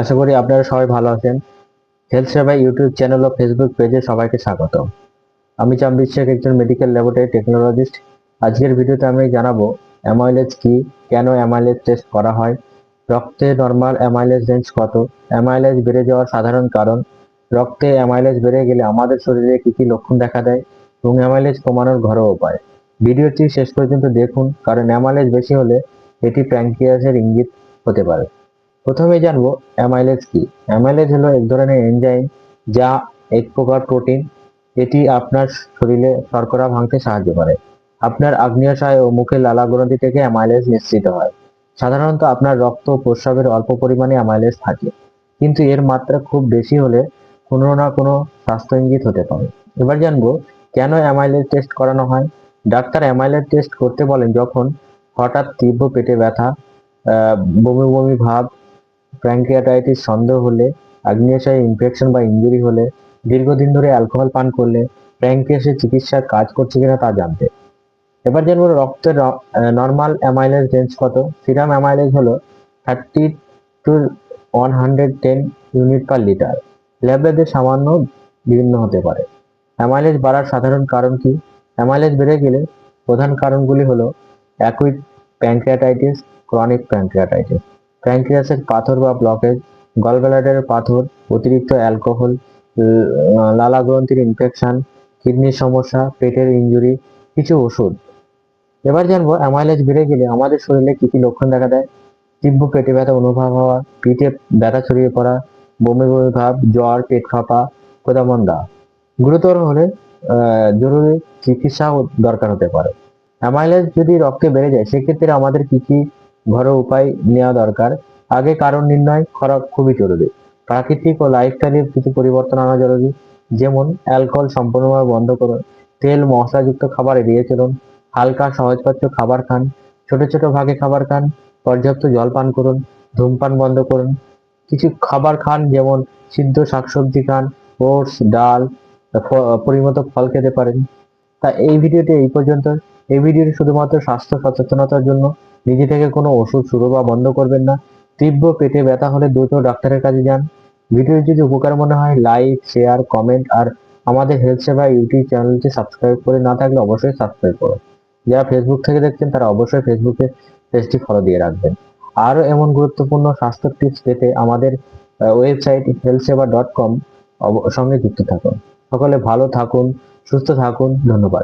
আশা করি আপনারা সবাই ভালো আছেন। হেলথ সেবা ইউটিউব চ্যানেল ও ফেসবুক পেজে সবাইকে স্বাগত আমি চামরিক শেখ একজন মেডিকেল ল্যাবরেটরি টেকনোলজিস্ট আজকের ভিডিওতে আমি জানাব অ্যামাইলেজ কি, কেন অ্যামাইলেজ টেস্ট করা হয়, রক্তে নর্মাল অ্যামাইলেজ রেঞ্জ কত অ্যামাইলেজ বেড়ে যাওয়ার সাধারণ কারণ, রক্তে অ্যামাইলেজ বেড়ে গেলে আমাদের শরীরে কি কি লক্ষণ দেখা দেয় এবং অ্যামাইলেজ কমানোর ঘরোয়া উপায়। ভিডিওটি শেষ পর্যন্ত দেখুন, কারণ অ্যামাইলেজ বেশি হলে এটি প্যানক্রিয়াসের ইঙ্গিত হতে পারে। প্রথমে জানব অ্যামাইলেজ কি? অ্যামাইলেজ হলো এক ধরনের এনজাইম যা এক প্রকার প্রোটিন এটি আপনার শরীরে শর্করা ভাঙতে সাহায্য করে। আপনার আগ্নেয়াশয় ও মুখের লালা গ্রন্থি থেকে অ্যামাইলেজ নিঃসৃত হয়। সাধারণত আপনার রক্ত প্রস্রাবের অল্প পরিমাণে অ্যামাইলেজ থাকে, কিন্তু এর মাত্রা খুব বেশি হলে কোনো না কোনো স্বাস্থ্য ইঙ্গিত হতে পারে। এবার জানব কেন অ্যামাইলেজ টেস্ট করানো হয়? ডাক্তার অ্যামাইলেজ টেস্ট করতে বলেন যখন হঠাৎ তীব্র পেটে ব্যথা বমি বমি ভাব প্যানক্রিয়াটাইটিস সন্দেহ হলে, আগ্নেয়াশয়ে ইনফেকশন বা ইনজুরি হলে, দীর্ঘদিন ধরে অ্যালকোহল পান করলে প্যানক্রিয়াসের চিকিৎসা কাজ করছে কিনা তা জানতে। এবার জানব রক্তের নর্মাল অ্যামাইলেজ রেঞ্জ কত? সিরাম অ্যামাইলেজ হলো thirty two one hundred ten unit per litre ল্যাবেদের সামান্য বিভিন্ন হতে পারে। অ্যামাইলেজ বাড়ার সাধারণ কারণ কি? অ্যামাইলেজ বেড়ে গেলে প্রধান কারণগুলি হলো অ্যাকুইট প্যানক্রিয়াটাইটিস ক্রনিক প্যানক্রিয়াটাইটিস প্যানক্রিয়াসের পাথর বা ব্লকেজ গলব্লাডারের পাথর, অতিরিক্ত অ্যালকোহল, ল- লালা গ্রন্থির ইনফেকশন কিডনির সমস্যা, পেটের ইনজুরি কিছু ওষুধ। এবার জানব অ্যামাইলেজ বেড়ে গেলে আমাদের শরীরে কি কি লক্ষণ দেখা দেয়? তীব্র পেটে ব্যথা, অনুভব হওয়া, পিঠে ব্যথা ছড়িয়ে পড়া, বমি বমি ভাব, জ্বর, পেট ফাঁপা কোদামন্দা গুরুতর হলে জরুরি চিকিৎসা দরকার হতে পারে। অ্যামাইলেজ যদি রক্তে বেড়ে যায়, সেক্ষেত্রে আমাদের কি কি ঘরোয়া উপায় নেওয়া দরকার। আগে কারণ নির্ণয় করা খুবই জরুরি। প্রাকৃতিক ও লাইফস্টাইলের কিছু পরিবর্তন আনা জরুরি। যেমন অ্যালকোহল সম্পূর্ণভাবে বন্ধ করুন। তেল, মশলাযুক্ত খাবার এড়িয়ে চলুন। হালকা সহজপাচ্য খাবার খান। ছোট ছোট ভাগে খাবার খান। পর্যাপ্ত জল পান করুন। ধূমপান বন্ধ করুন। কিছু খাবার খান, যেমন সিদ্ধ শাকসবজি খান, ওটস, ডাল পরিমতো ফল খেতে পারেন। তা এই ভিডিওটি এই পর্যন্ত এই ভিডিওটি শুধুমাত্র স্বাস্থ্য সচেতনতার জন্য। নিজে থেকে কোনো ওষুধ শুরু বা বন্ধ করবেন না। তীব্র পেটে ব্যথা হলে দ্রুত ডাক্তারের কাছে যান। ভিডিও যদি উপকার মনে হয়, লাইক, শেয়ার, কমেন্ট আর আমাদের হেলথ সেবা ইউটিউব চ্যানেলটি সাবস্ক্রাইব করে না থাকলে অবশ্যই সাবস্ক্রাইব করুন। যারা ফেসবুক থেকে দেখছেন, তারা অবশ্যই ফেসবুকে পেজটি ফলো দিয়ে রাখবেন। আরও এমন গুরুত্বপূর্ণ স্বাস্থ্য টিপস পেতে আমাদের website health Seba dot com সঙ্গে যুক্ত থাকুন। সকলে ভালো থাকুন, সুস্থ থাকুন। ধন্যবাদ।